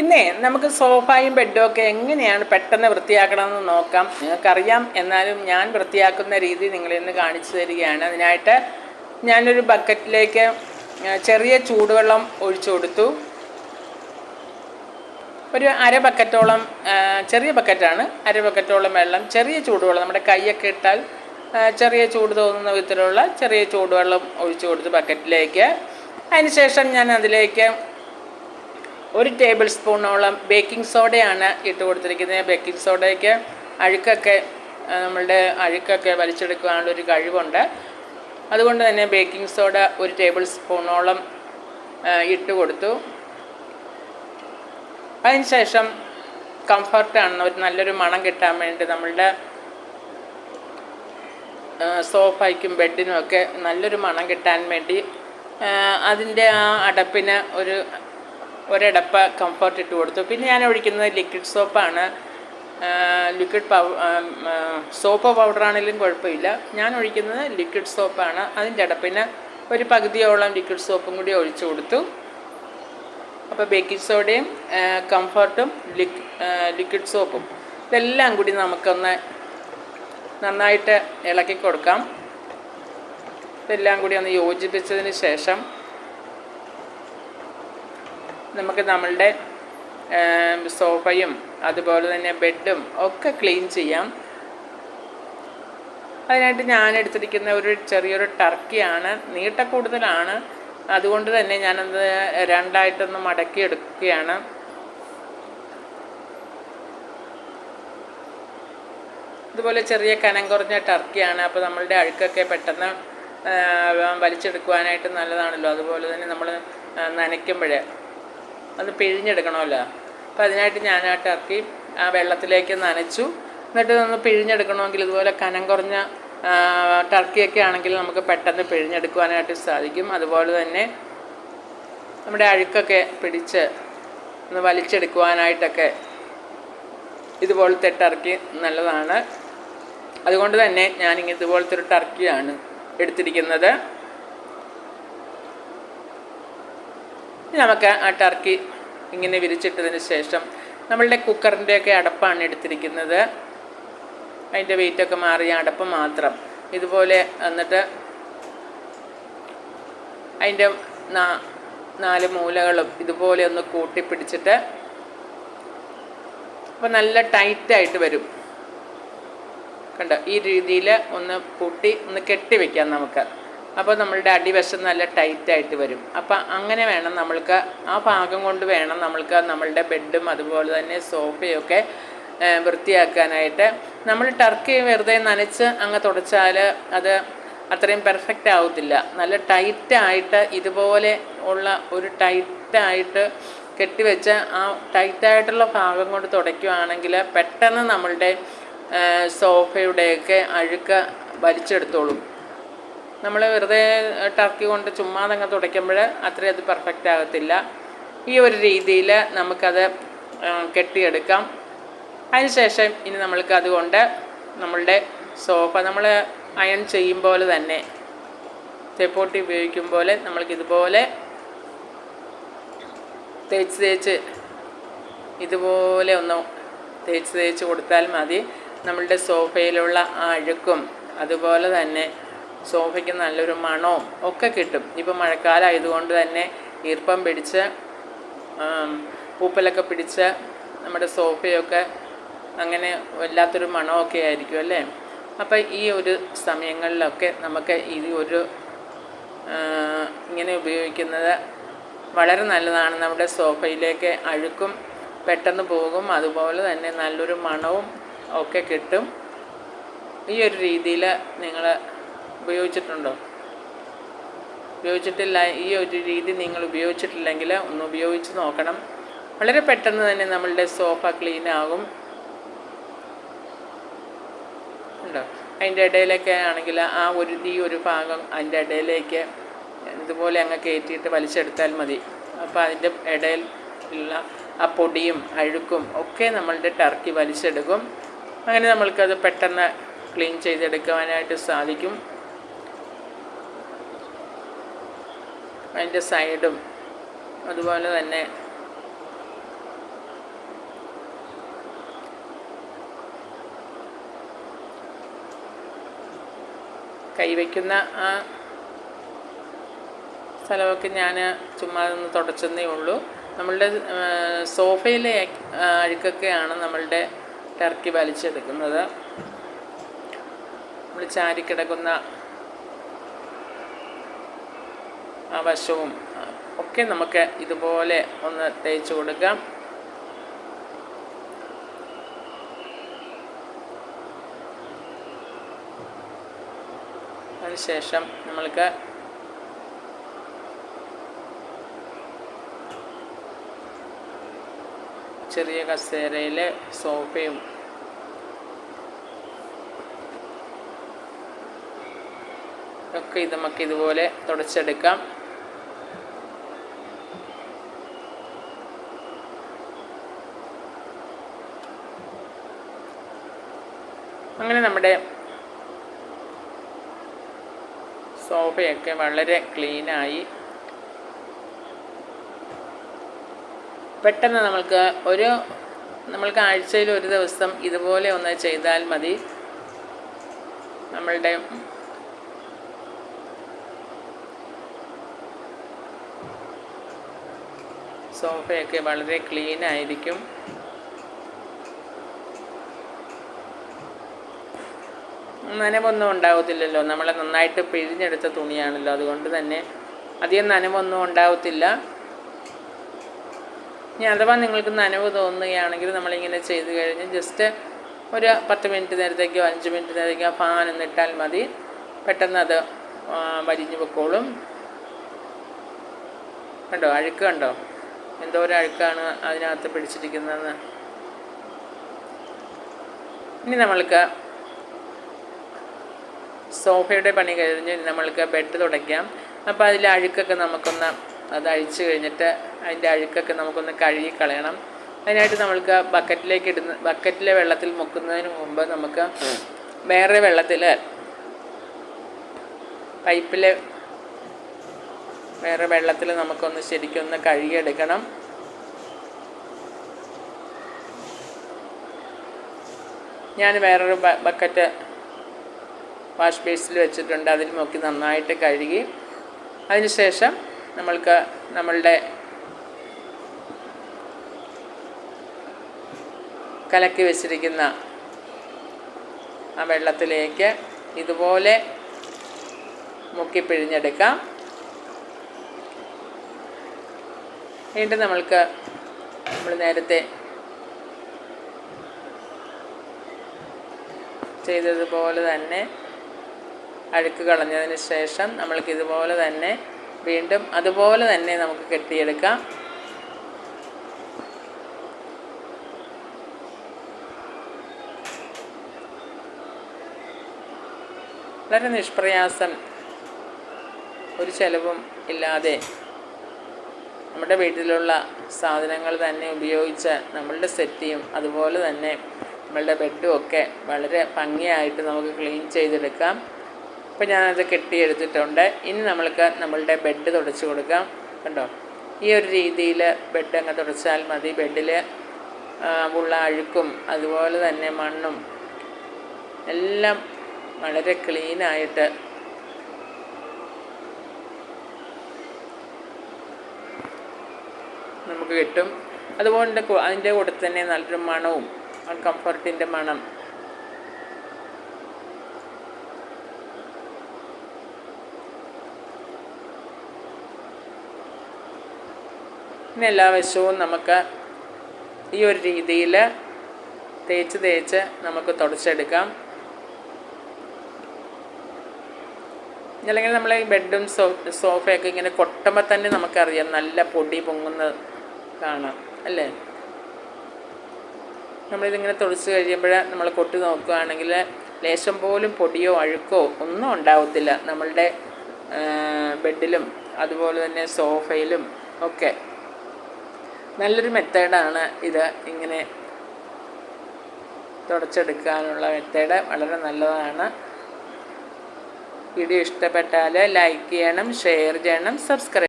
ഇന്നേ നമുക്ക് സോഫയും ബെഡും ഒക്കെ എങ്ങനെയാണ് പെട്ടെന്ന് വൃത്തിയാക്കണമെന്ന് നോക്കാം. നിങ്ങൾക്കറിയാം എന്നാലും ഞാൻ വൃത്തിയാക്കുന്ന രീതി നിങ്ങളിന്ന് കാണിച്ചു തരികയാണ്. അതിനായിട്ട് ഞാനൊരു ബക്കറ്റിലേക്ക് ചെറിയ ചൂടുവെള്ളം ഒഴിച്ചു കൊടുത്തു. ഒരു അര ബക്കറ്റോളം ചെറിയ ബക്കറ്റാണ്. അര ബക്കറ്റോളം വെള്ളം ചെറിയ ചൂടുവെള്ളം നമ്മുടെ കൈയൊക്കെ ഇട്ടാൽ ചെറിയ ചൂട് തോന്നുന്ന വിധത്തിലുള്ള ചെറിയ ചൂടുവെള്ളം ഒഴിച്ചു കൊടുത്തു ബക്കറ്റിലേക്ക്. അതിനുശേഷം ഞാൻ അതിലേക്ക് ഒരു ടേബിൾ സ്പൂണോളം ബേക്കിംഗ് സോഡയാണ് ഇട്ട് കൊടുത്തിരിക്കുന്നത്. ബേക്കിംഗ് സോഡയ്ക്ക് അഴുക്കൊക്കെ നമ്മളുടെ അഴുക്കൊക്കെ വലിച്ചെടുക്കാനുള്ള ഒരു കഴിവുണ്ട്. അതുകൊണ്ട് തന്നെ ബേക്കിംഗ് സോഡ ഒരു ടേബിൾ സ്പൂണോളം ഇട്ട് കൊടുത്തു. അതിനുശേഷം കംഫർട്ടാണ് ഒരു നല്ലൊരു മണം കിട്ടാൻ വേണ്ടി നമ്മളുടെ സോഫയ്ക്കും ബെഡിനും ഒക്കെ നല്ലൊരു മണം കിട്ടാൻ വേണ്ടി അതിന്റെ ആ അടപ്പിന് ഒരു ഒരടപ്പ് കംഫർട്ട് ഇട്ട് കൊടുത്തു. പിന്നെ ഞാൻ ഒഴിക്കുന്നത് ലിക്വിഡ് സോപ്പാണ് ലിക്വിഡ് പൗ സോപ്പ് പൗഡറാണെങ്കിലും കുഴപ്പമില്ല. ഞാൻ ഒഴിക്കുന്നത് ലിക്വിഡ് സോപ്പാണ് അതിന്റെ അടപ്പിന് ഒരു പകുതിയോളം ലിക്വിഡ് സോപ്പും കൂടി ഒഴിച്ചു കൊടുത്തു. അപ്പോൾ ബേക്കിംഗ് സോഡയും കംഫർട്ടും ലിക് ലിക്വിഡ് സോപ്പും ഇതെല്ലാം കൂടി നമുക്കൊന്ന് നന്നായിട്ട് ഇളക്കി കൊടുക്കാം. ഇതെല്ലാം കൂടി ഒന്ന് യോജിപ്പിച്ചതിന് ശേഷം നമുക്ക് നമ്മളുടെ സോഫയും അതുപോലെ തന്നെ ബെഡും ഒക്കെ ക്ലീൻ ചെയ്യാം. അതിനായിട്ട് ഞാൻ എടുത്തിരിക്കുന്ന ഒരു ചെറിയൊരു ടർക്കിയാണ് നീട്ട കൂടുതലാണ്. അതുകൊണ്ട് തന്നെ ഞാനത് രണ്ടായിട്ടൊന്ന് മടക്കി എടുക്കുകയാണ്. ഇതുപോലെ ചെറിയ കനം കുറഞ്ഞ ടർക്കിയാണ് അപ്പോൾ നമ്മളുടെ അഴുക്കൊക്കെ പെട്ടെന്ന് വലിച്ചെടുക്കുവാനായിട്ട് നല്ലതാണല്ലോ. അതുപോലെ തന്നെ നമ്മൾ നനയ്ക്കുമ്പോൾ അത് പിഴിഞ്ഞെടുക്കണമല്ലോ. അപ്പോൾ അതിനായിട്ട് ഞാൻ ആ ടർക്കി ആ വെള്ളത്തിലേക്ക് നനച്ചു. എന്നിട്ട് ഒന്ന് പിഴിഞ്ഞെടുക്കണമെങ്കിൽ ഇതുപോലെ കനം കുറഞ്ഞ ടർക്കിയൊക്കെ ആണെങ്കിൽ നമുക്ക് പെട്ടെന്ന് പിഴിഞ്ഞെടുക്കുവാനായിട്ട് സാധിക്കും. അതുപോലെ തന്നെ നമ്മുടെ അഴുക്കൊക്കെ പിടിച്ച് ഒന്ന് വലിച്ചെടുക്കുവാനായിട്ടൊക്കെ ഇതുപോലത്തെ ടർക്കി നല്ലതാണ്. അതുകൊണ്ട് തന്നെ ഞാൻ ഇതുപോലത്തെ ഒരു ടർക്കിയാണ് എടുത്തിരിക്കുന്നത്. നമുക്ക് ആ ടർക്കി ഇങ്ങനെ വിരിച്ചിട്ടതിന് ശേഷം നമ്മളുടെ കുക്കറിന്റെയൊക്കെ അടപ്പാണ് എടുത്തിരിക്കുന്നത്. അതിന്റെ വെയിറ്റൊക്കെ മാറിയ അടപ്പ് മാത്രം. ഇതുപോലെ എന്നിട്ട് അതിന്റെ നാല് മൂലകളും ഇതുപോലെ ഒന്ന് കൂട്ടിപ്പിടിച്ചിട്ട് അപ്പോൾ നല്ല ടൈറ്റായിട്ട് വരും. കണ്ടോ? ഈ രീതിയിൽ ഒന്ന് കൂട്ടി ഒന്ന് കെട്ടി വെക്കാം നമുക്ക്. അപ്പോൾ നമ്മളുടെ അടിവശം നല്ല ടൈറ്റായിട്ട് വരും. അപ്പോൾ അങ്ങനെ വേണം നമ്മൾക്ക് ആ ഭാഗം കൊണ്ട് വേണം നമ്മൾക്ക് നമ്മളുടെ ബെഡും അതുപോലെ തന്നെ സോഫയൊക്കെ വൃത്തിയാക്കാനായിട്ട്. നമ്മൾ ടർക്കി വെറുതെ നനച്ച് അങ്ങ് തുടച്ചാൽ അത് അത്രയും പെർഫെക്റ്റ് ആവത്തില്ല. നല്ല ടൈറ്റായിട്ട് ഇതുപോലെ ഉള്ള ഒരു ടൈറ്റായിട്ട് കെട്ടിവെച്ച ആ ടൈറ്റായിട്ടുള്ള ഭാഗം കൊണ്ട് തുടയ്ക്കുകയാണെങ്കിൽ പെട്ടെന്ന് നമ്മളുടെ സോഫയുടെയൊക്കെ അഴുക്ക് വലിച്ചെടുത്തോളും. നമ്മൾ വെറുതെ ടർക്കി കൊണ്ട് ചുമ്മാതങ്ങ് തുടയ്ക്കുമ്പോൾ അത്രയും അത് പെർഫെക്റ്റ് ആകത്തില്ല. ഈ ഒരു രീതിയിൽ നമുക്കത് കെട്ടിയെടുക്കാം. അതിനുശേഷം ഇനി നമ്മൾക്ക് അതുകൊണ്ട് നമ്മളുടെ സോഫ നമ്മൾ അയൺ ചെയ്യും പോലെ തന്നെ തെപ്പോട്ടി ഉപയോഗിക്കും പോലെ നമ്മൾക്കിതുപോലെ തേച്ച് തേച്ച് ഇതുപോലെ ഒന്ന് തേച്ച് തേച്ച് കൊടുത്താൽ മതി. നമ്മളുടെ സോഫയിലുള്ള ആ അഴുക്കും അതുപോലെ തന്നെ സോഫയ്ക്ക് നല്ലൊരു മണവും ഒക്കെ കിട്ടും. ഇപ്പം മഴക്കാലമായതുകൊണ്ട് തന്നെ ഈർപ്പം പിടിച്ച് പൂപ്പലൊക്കെ പിടിച്ച് നമ്മുടെ സോഫയൊക്കെ അങ്ങനെ വല്ലാത്തൊരു മണമൊക്കെ ആയിരിക്കും അല്ലേ? അപ്പം ഈ ഒരു സമയങ്ങളിലൊക്കെ നമുക്ക് ഈ ഒരു ഇങ്ങനെ ഉപയോഗിക്കുന്നത് വളരെ നല്ലതാണ്. നമ്മുടെ സോഫയിലേക്ക് അഴുക്കും പെട്ടെന്ന് പോകും. അതുപോലെ തന്നെ നല്ലൊരു മണവും ഒക്കെ കിട്ടും. ഈ ഒരു രീതിയിൽ നിങ്ങൾ ഉപയോഗിച്ചിട്ടുണ്ടോ? ഉപയോഗിച്ചിട്ടില്ല ഈ ഒരു രീതി നിങ്ങൾ ഉപയോഗിച്ചിട്ടില്ലെങ്കിൽ ഒന്ന് ഉപയോഗിച്ച് നോക്കണം. വളരെ പെട്ടെന്ന് തന്നെ നമ്മളുടെ സോഫ ക്ലീൻ ആകും. ഉണ്ടോ? അതിന്റെ ഇടയിലൊക്കെ ആണെങ്കിൽ ആ ഒരു ഈ ഒരു ഭാഗം അതിന്റെ ഇടയിലേക്ക് ഇതുപോലെ അങ്ങ് കയറ്റിയിട്ട് വലിച്ചെടുത്താൽ മതി. അപ്പോൾ അതിന്റെ ഇടയിൽ ഉള്ള ആ പൊടിയും അഴുക്കും ഒക്കെ നമ്മളുടെ ടർക്കി വലിച്ചെടുക്കും. അങ്ങനെ നമ്മൾക്കത് പെട്ടെന്ന് ക്ലീൻ ചെയ്തെടുക്കുവാനായിട്ട് സാധിക്കും. അതിന്റെ സൈഡും അതുപോലെ തന്നെ കൈവയ്ക്കുന്ന ആ സ്ഥലമൊക്കെ ഞാൻ ചുമ്മാ ഒന്ന് തുടച്ചെന്നേ ഉള്ളൂ. നമ്മളുടെ സോഫയിലെ അഴുക്കൊക്കെയാണ് നമ്മളുടെ ടർക്കി വലിച്ചെടുക്കുന്നത്. നമ്മൾ ചാരിക്കിടക്കുന്ന വശവും ഒക്കെ നമുക്ക് ഇതുപോലെ ഒന്ന് തേച്ച് കൊടുക്കാം. അതിനുശേഷം നമ്മൾക്ക് ചെറിയ കസേരയിലെ സോഫയും ഒക്കെ ഇത് നമുക്ക് ഇതുപോലെ തുടച്ചെടുക്കാം. അങ്ങനെ നമ്മുടെ സോഫയൊക്കെ വളരെ ക്ലീനായി പെട്ടെന്ന് നമ്മൾക്ക് ഒരു നമ്മൾക്ക് ആഴ്ചയിൽ ഒരു ദിവസം ഇതുപോലെ ഒന്ന് ചെയ്താൽ മതി. നമ്മളുടെ സോഫയൊക്കെ വളരെ ക്ലീൻ ആയിരിക്കും. നനവൊന്നും ഉണ്ടാവത്തില്ലല്ലോ. നമ്മൾ നന്നായിട്ട് പിഴിഞ്ഞെടുത്ത തുണിയാണല്ലോ. അതുകൊണ്ട് തന്നെ അധികം നനവൊന്നും ഉണ്ടാവത്തില്ല. ഇനി അഥവാ നിങ്ങൾക്ക് നനവ് തോന്നുകയാണെങ്കിൽ നമ്മളിങ്ങനെ ചെയ്ത് കഴിഞ്ഞ് ജസ്റ്റ് ഒരു പത്ത് മിനിറ്റ് നേരത്തേക്കോ അഞ്ച് മിനിറ്റ് നേരത്തേക്കോ ഫാൻ എന്നിട്ടാൽ മതി. പെട്ടെന്ന് അത് വരിഞ്ഞു പൊക്കോളും. കണ്ടോ? അഴുക്ക് കണ്ടോ? ഒരു അഴുക്കാണ് അതിനകത്ത് പിടിച്ചിരിക്കുന്നതെന്ന്. ഇനി നമ്മൾക്ക് സോഫയുടെ പണി കഴിഞ്ഞ് നമ്മൾക്ക് ബെഡ് തുടയ്ക്കാം. അപ്പോൾ അതിലെ അഴുക്കൊക്കെ നമുക്കൊന്ന് അത് അഴിച്ച് കഴിഞ്ഞിട്ട് അതിന്റെ അഴുക്കൊക്കെ നമുക്കൊന്ന് കഴുകി കളയണം. അതിനായിട്ട് നമ്മൾക്ക് ബക്കറ്റിലേക്ക് ഇടുന്ന ബക്കറ്റിലെ വെള്ളത്തിൽ മുക്കുന്നതിന് മുമ്പ് നമുക്ക് വേറെ വെള്ളത്തിൽ പൈപ്പിലെ വേറെ വെള്ളത്തിൽ നമുക്കൊന്ന് ശരിക്കൊന്ന് കഴുകിയെടുക്കണം. ഞാൻ വേറൊരു ബക്കറ്റ് വാഷ് ബേസിൽ വെച്ചിട്ടുണ്ട്. അതിൽ നോക്കി നന്നായിട്ട് കഴുകി. അതിനുശേഷം നമ്മൾക്ക് നമ്മളുടെ കലക്കി വെച്ചിരിക്കുന്ന ആ വെള്ളത്തിലേക്ക് ഇതുപോലെ മുക്കി പിഴിഞ്ഞെടുക്കാം. വീണ്ടും നമ്മൾക്ക് നമ്മൾ നേരത്തെ ചെയ്തതുപോലെ തന്നെ അഴുക്ക് കളഞ്ഞതിന് ശേഷം നമ്മൾക്ക് ഇതുപോലെ തന്നെ വീണ്ടും അതുപോലെ തന്നെ നമുക്ക് കെട്ടിയെടുക്കാം. വളരെ നിഷ്പ്രയാസം ഒരു ചെലവും ഇല്ലാതെ നമ്മുടെ വീട്ടിലുള്ള സാധനങ്ങൾ തന്നെ ഉപയോഗിച്ച് നമ്മളുടെ സെറ്റിയും അതുപോലെ തന്നെ നമ്മളുടെ ബെഡും ഒക്കെ വളരെ ഭംഗിയായിട്ട് നമുക്ക് ക്ലീൻ ചെയ്തെടുക്കാം. അപ്പോൾ ഞാനത് കെട്ടിയെടുത്തിട്ടുണ്ട്. ഇനി നമ്മൾക്ക് നമ്മളുടെ ബെഡ് തുടച്ച് കൊടുക്കാം. കണ്ടോ? ഈ ഒരു രീതിയിൽ ബെഡ് അങ്ങ് തുടച്ചാൽ മതി. ബെഡിൽ ഉള്ള അഴുക്കും അതുപോലെ തന്നെ മണ്ണും എല്ലാം വളരെ ക്ലീനായിട്ട് നമുക്ക് കിട്ടും. അതുപോലെ അതിന്റെ കൂടെ തന്നെ നല്ലൊരു മണവും കംഫർട്ടിന്റെ മണം പിന്നെ എല്ലാ വശവും നമുക്ക് ഈ ഒരു രീതിയിൽ തേച്ച് തേച്ച് നമുക്ക് തുടച്ചെടുക്കാം. അല്ലെങ്കിൽ നമ്മൾ ഈ ബെഡും സോ സോഫയൊക്കെ ഇങ്ങനെ കൊട്ടുമ്പോൾ തന്നെ നമുക്കറിയാം നല്ല പൊടി പൊങ്ങുന്നത് കാണാം അല്ലേ? നമ്മളിതിങ്ങനെ തുളച്ച് കഴിയുമ്പോൾ നമ്മൾ കൊട്ടി നോക്കുകയാണെങ്കിൽ ലേശം പോലും പൊടിയോ അഴുക്കോ ഒന്നും ഉണ്ടാവത്തില്ല. നമ്മളുടെ ബെഡിലും അതുപോലെ തന്നെ സോഫയിലും ഒക്കെ. നല്ലൊരു മെത്തേഡാണ് ഇത് ഇങ്ങനെ തുടച്ചെടുക്കാനുള്ള മെത്തേഡ്. വളരെ നല്ലതാണ്. വീഡിയോ ഇഷ്ടപ്പെട്ടാൽ ലൈക്ക് ചെയ്യണം ഷെയർ ചെയ്യണം സബ്സ്ക്രൈബ്